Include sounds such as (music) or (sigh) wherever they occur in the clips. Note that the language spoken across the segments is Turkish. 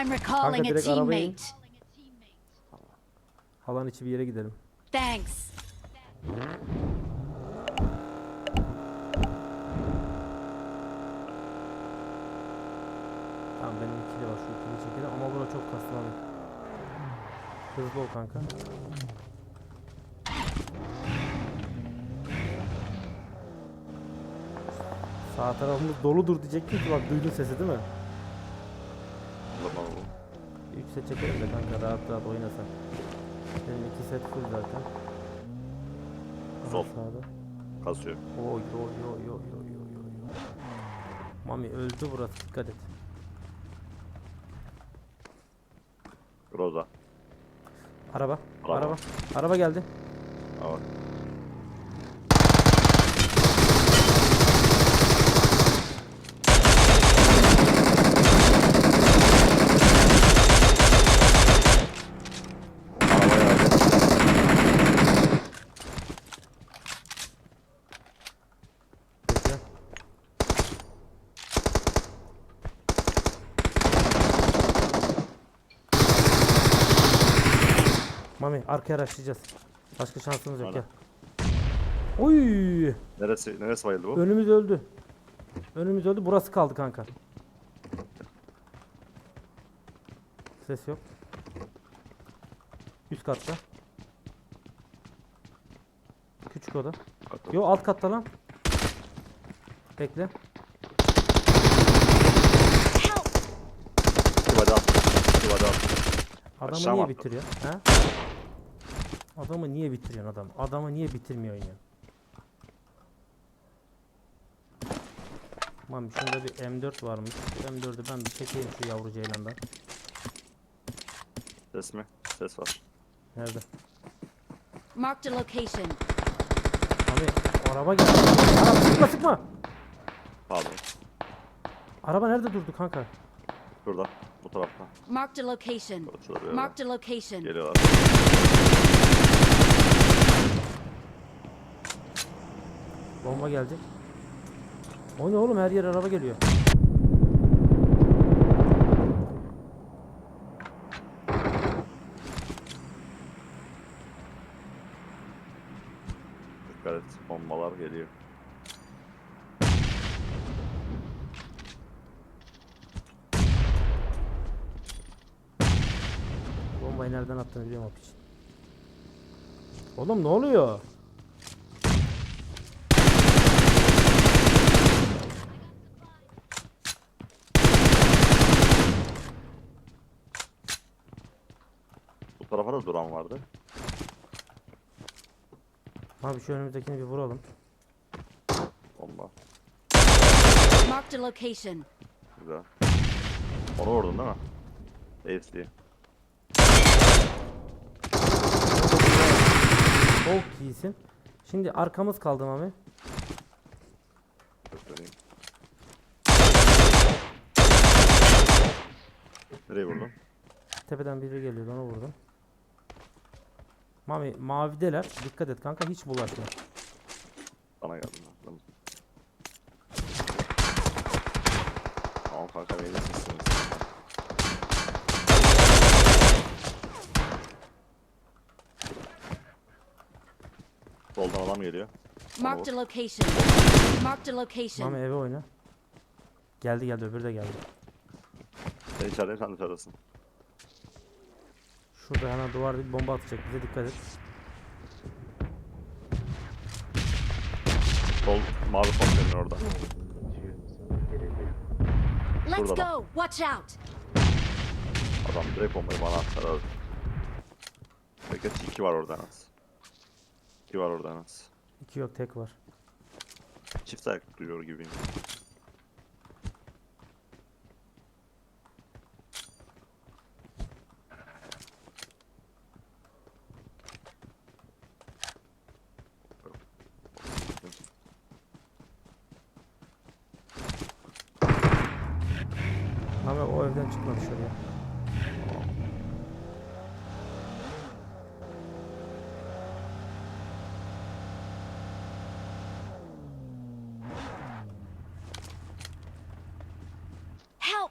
I'm recalling a direkt teammate. Halan içi bir yere gidelim. Thanks. Tamam benim ikili var şu ikili çekelim ama bura çok kaslı abi. Hızlı ol kanka. Sağ tarafımız doludur diyecektim ki bak duydun sesi değil mi? Bu. Yüksek çekelim de kanka rahat rahat oynasan. Benim iki set full zaten. Sol. Sağda. Kasıyor. Oy oy oy oy oy oy oy. Mami öldü burası dikkat et. Roza. Araba. Araba. Araba. Araba geldi. Aa, Mami arkaya araştıracağız. Başka şansımız yok Hadi. gel. Oy! Neresi, neresi bayıldı bu? Önümüz öldü. Önümüz öldü. Burası kaldı kanka. Ses yok. Üst katta. Küçük oda. Yo alt katta lan. Bekle. Help! Kıvada at. Kıvada at. Adamı Aşağı niye bitiriyor? Ha? Adamı niye bitiriyorsun adam? Adamı niye bitirmiyorsun ya? Mami şunda bir M4 varmış. Şu M4'ü ben bir çekeyim şu yavru ceylandan. Ses mi? Ses var. Nerede? Marked a location. Mami araba geldi. Araba sıkma sıkma. Pardon. Araba nerede durdu kanka? Şurada. Bu tarafta. Marked a location. Şurada bir yerde. Marked a location. Geliyorlar. Bomba geldi. O ne oğlum her yer araba geliyor. Dikkat et. Bombalar geliyor. Bombayı nereden attığını biliyorum piç. Oğlum ne oluyor? Tarafa da duran vardı. Abi şu önümüzdekini bir vuralım. Bomba. Marked a location. Güzel. Onu vurdun değil mi? Diye. Çok iyisin. Şimdi arkamız kaldı Mami. Göstereyim. Nereye vurdun? Tepeden biri geliyordu onu vurdum. Mami mavideler. Dikkat et kanka hiç bulaşma. Bana geldin. Tamam. Tamam kanka beni. Soldan adam geliyor. Marked a location. Marked a location. Mami eve oyna. Geldi geldi öbürü de geldi. Sen içerideyim sen dışarıdasın. Şurada hemen duvarda bir bomba atacak bize dikkat et. Sol mavi konteyner orada. Let's Burada go. Watch out. Adam direkt bombayı bana atar abi. Peki iki var orada en az. İki var orada en az. İki yok tek var. Çift ayak duyuyor gibiyim. Mami o evden çıkma dışarıya. Help!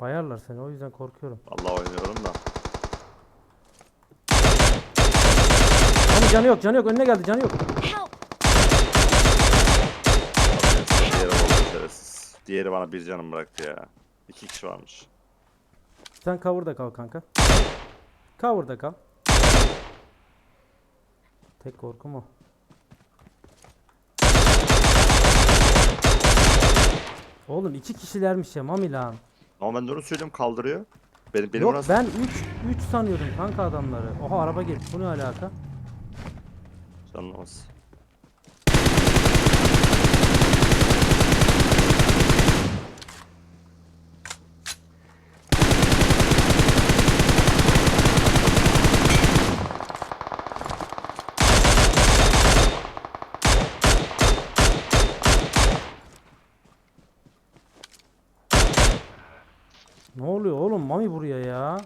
Bayarlar seni o yüzden korkuyorum. Vallahi oynuyorum da. Ama canı yok canı yok önüne geldi canı yok. Diğeri bana bir canım bıraktı ya. İki kişi varmış. Sen cover'da kal kanka. Cover'da kal. Tek korkum o. Oğlum iki kişilermiş ya Mami lan. Ama ben onu söylüyorum kaldırıyor. Benim, benim Yok orası ben 3 3 sanıyordum kanka adamları. Oha araba geldi. Bu ne alaka? canlamaz. Ne oluyor oğlum Mami buraya ya?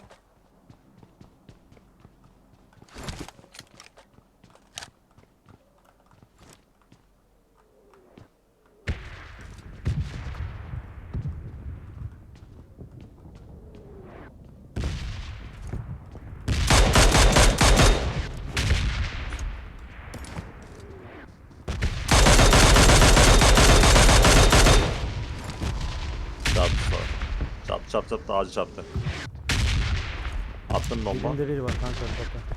Çarptı sonra. Çarptı çarptı ağacı çarptı. Attım bomba. Dibinde biri var kanka bakın.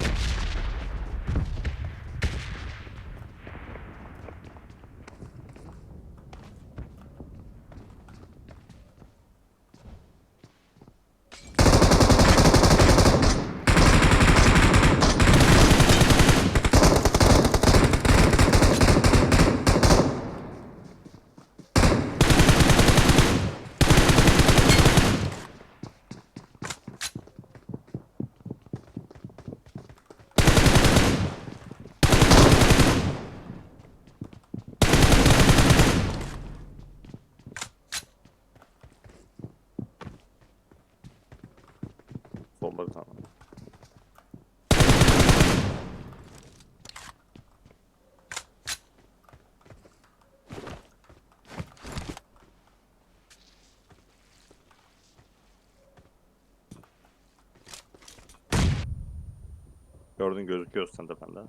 Gördün gözüküyor sen de bende.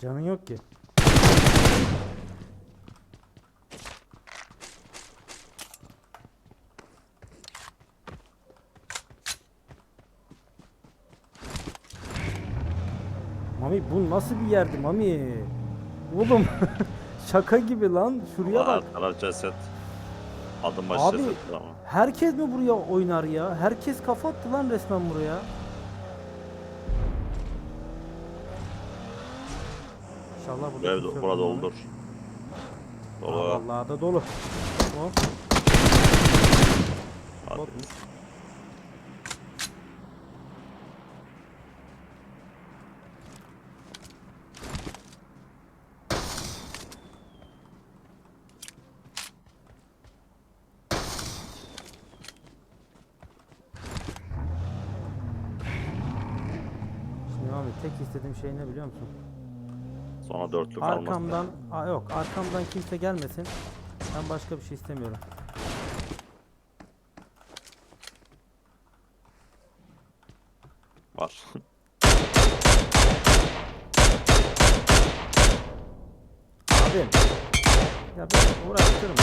Canın yok ki. Mami bu nasıl bir yerdi Mami? Oğlum (laughs) şaka gibi lan. Şuraya bak. Taraf ceset. Adım başı Abi- ama. Herkes mi buraya oynar ya? Herkes kafa attı lan resmen buraya. İnşallah Bu burada kimse yok burada doldur. Dolu. Vallahi da dolu. O. Hadi. bot. Şimdi abi tek istediğim şey ne biliyor musun? Sonra dörtlü kalmaz. Arkamdan, Aa, yok arkamdan kimse gelmesin. Ben başka bir şey istemiyorum. Var. Abi. Ya ben uğraştırma.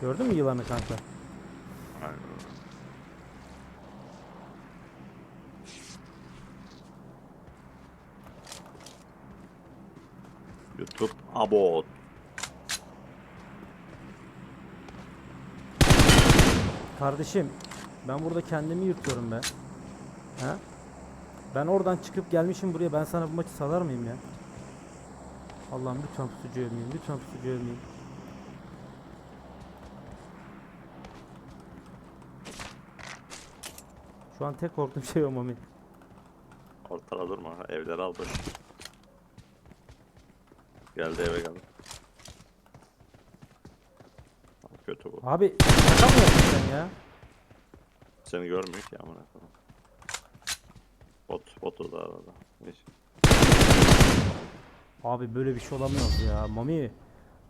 Gördün mü yılanı kanka? Aynen. YouTube abot. Kardeşim ben burada kendimi yırtıyorum be. Ha? Ben oradan çıkıp gelmişim buraya ben sana bu maçı salar mıyım ya? Allah'ım lütfen pusucu ölmeyeyim lütfen pusucu ölmeyeyim. Şu an tek korktuğum şey o Mami. Ortada durma. Evleri al boş. Geldi eve geldi. Kötü bu. Abi şaka mı yaptın sen ya? Seni görmüyor ki amına koyayım. Bot, bot da arada. Neyse. Abi böyle bir şey olamaz ya. Mami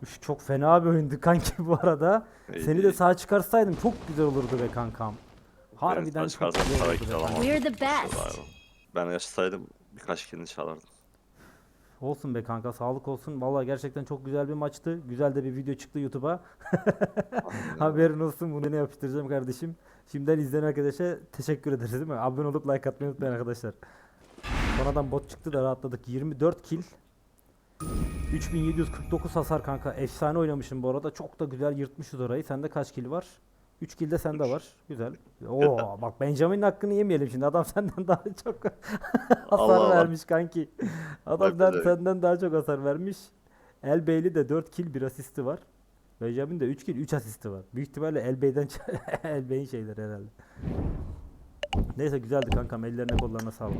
üf, çok fena bir oyundu kanki bu arada. İyi, Seni de sağ çıkarsaydım çok güzel olurdu be kankam. Harbiden Ben çok güzel para be. kanka. We're the best. Ben yaşasaydım birkaç kilini çalardım. Olsun be kanka sağlık olsun. Vallahi gerçekten çok güzel bir maçtı. Güzel de bir video çıktı YouTube'a. (laughs) Haberin olsun bunu ne yapıştıracağım kardeşim. Şimdiden izleyen arkadaşa teşekkür ederiz değil mi? Abone olup like atmayı unutmayın arkadaşlar. Sonradan bot çıktı da rahatladık. 24 kill. 3749 hasar kanka. Efsane oynamışım bu arada. Çok da güzel yırtmışız orayı. Sende kaç kill var? 3 kill de sende var. Güzel. (laughs) Oo bak Benjamin'in hakkını yemeyelim şimdi. Adam (laughs) senden daha çok (laughs) hasar Allah Allah. vermiş kanki. Adam Bak da- bir de- senden daha çok hasar vermiş. Elbeyli de 4 kill 1 asisti var. Benjamin de 3 kill 3 asisti var. Büyük ihtimalle Elbey'den Elbey'in şeyleri herhalde. Neyse güzeldi kankam. Ellerine kollarına sağlık.